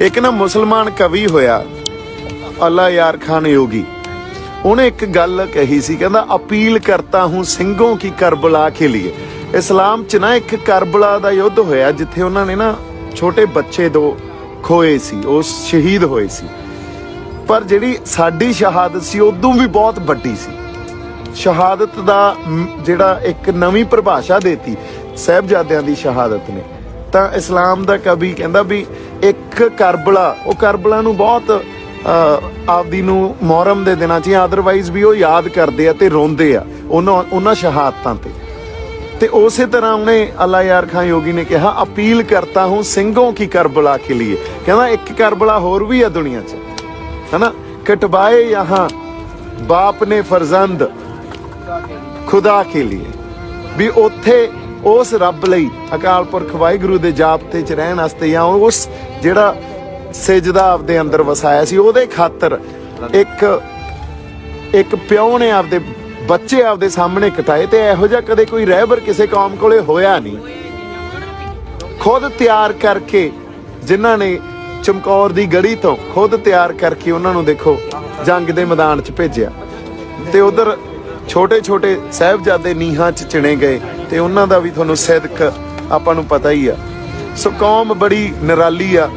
ਇੱਕ ਨਾ ਮੁਸਲਮਾਨ ਕਵੀ ਹੋਇਆ, ਅੱਲਾ ਯਾਰ ਖਾਨ ਯੋਗੀ। ਉਹਨੇ ਇੱਕ ਗੱਲ ਕਹੀ ਸੀ, ਕਹਿੰਦਾ, ਅਪੀਲ ਕਰਤਾ ਹੂੰ ਸਿੰਘੋਂ ਕੀ ਕਰਬਲਾ ਕੇ ਲਈ ਇਸਲਾਮ ਚ ਨਾ ਇੱਕ ਕਰਬਲਾ ਦਾ ਯੁੱਧ ਹੋਇਆ, ਜਿੱਥੇ ਉਹਨਾਂ ਨੇ ਨਾ ਛੋਟੇ ਬੱਚੇ ਦੋ ਖੋਏ ਸੀ, ਉਹ ਸ਼ਹੀਦ ਹੋਏ ਸੀ। ਪਰ ਜਿਹੜੀ ਸਾਡੀ ਸ਼ਹਾਦਤ ਸੀ, ਉਦੋਂ ਵੀ ਬਹੁਤ ਵੱਡੀ ਸੀ। ਸ਼ਹਾਦਤ ਦਾ ਜਿਹੜਾ ਇੱਕ ਨਵੀਂ ਪਰਿਭਾਸ਼ਾ ਦੇਤੀ, ਸਹਿਬਜ਼ਾਦਿਆਂ ਦੀ ਸ਼ਹਾਦਤ ਨੇ। ਤਾਂ ਇਸਲਾਮ ਦਾ ਕਵੀ ਕਹਿੰਦਾ ਵੀ ਇੱਕ ਕਰਬਲਾ, ਉਹ ਕਰਬਲਾ ਨੂੰ ਬਹੁਤ ਆਪਦੀ ਨੂੰ ਮੁਹਰਮ ਦੇ ਦਿਨਾਂ 'ਚ ਆਦਰਵਾਈਜ਼ ਵੀ ਉਹ ਯਾਦ ਕਰਦੇ ਆ ਤੇ ਰੋਂਦੇ ਆ ਉਹਨਾਂ ਉਹਨਾਂ ਸ਼ਹਾਦਤਾਂ ਤੇ। ਤੇ ਉਸੇ ਤਰ੍ਹਾਂ ਉਹਨੇ ਅੱਲਾ ਯਾਰ ਖਾਨ ਯੋਗੀ ਨੇ ਕਿਹਾ, ਅਪੀਲ ਕਰਤਾ ਹੂੰ ਸਿੰਘੋਂ ਕੀ ਕਰਬਲਾ ਕੇ ਲਈ ਕਹਿੰਦਾ ਇੱਕ ਕਰਬਲਾ ਹੋਰ ਵੀ ਆ ਦੁਨੀਆ 'ਚ। ਹਨਾ? ਕਟਵਾਏ ਯਹਾਂ, ਬਾਪ ਨੇ ਫਰਜ਼ੰਦ, ਖੁਦਾ ਕੇ ਲਈ ਵੀ ਉੱਥੇ ਉਸ ਰੱਬ ਲਈ ਅਕਾਲ ਪੁਰਖ ਵਾਹਿਗੁਰੂ ਦੇ ਜਾਪ ਤੇ ਚ ਰਹਿਣ ਵਾਸਤੇ ਜਾਂ ਉਸ ਜਿਹੜਾ ਸਜਦਾ ਆਪਦੇ ਅੰਦਰ ਵਸਾਇਆ ਸੀ, ਉਹਦੇ ਖਾਤਰ ਇੱਕ ਇੱਕ ਪਿਓ ਨੇ ਆਪਦੇ ਬੱਚੇ ਆਪਦੇ ਸਾਹਮਣੇ ਕਟਾਏ ਤੇ ਇਹੋ ਜਿਹਾ ਕਦੇ ਕੋਈ ਰਹਿਬਰ ਕਿਸੇ ਕੌਮ ਕੋਲੇ ਹੋਇਆ ਨਹੀਂ। ਖੁਦ ਤਿਆਰ ਕਰਕੇ ਜਿਨ੍ਹਾਂ ਨੇ ਚਮਕੌਰ ਦੀ ਗੜੀ ਤੋਂ ਖੁਦ ਤਿਆਰ ਕਰਕੇ ਉਹਨਾਂ ਨੂੰ ਦੇਖੋ ਜੰਗ ਦੇ ਮੈਦਾਨ 'ਚ ਭੇਜਿਆ। ਤੇ ਉਧਰ ਛੋਟੇ ਛੋਟੇ ਸਾਹਿਬਜ਼ਾਦੇ ਨੀਹਾਂ 'ਚ ਚਿਣੇ ਗਏ ਤੇ ਉਹਨਾਂ ਦਾ ਵੀ ਤੁਹਾਨੂੰ ਸਿਦਕ ਆਪਾਂ ਨੂੰ ਪਤਾ ਹੀ ਆ। ਸੋ ਕੌਮ ਬੜੀ ਨਿਰਾਲੀ ਆ।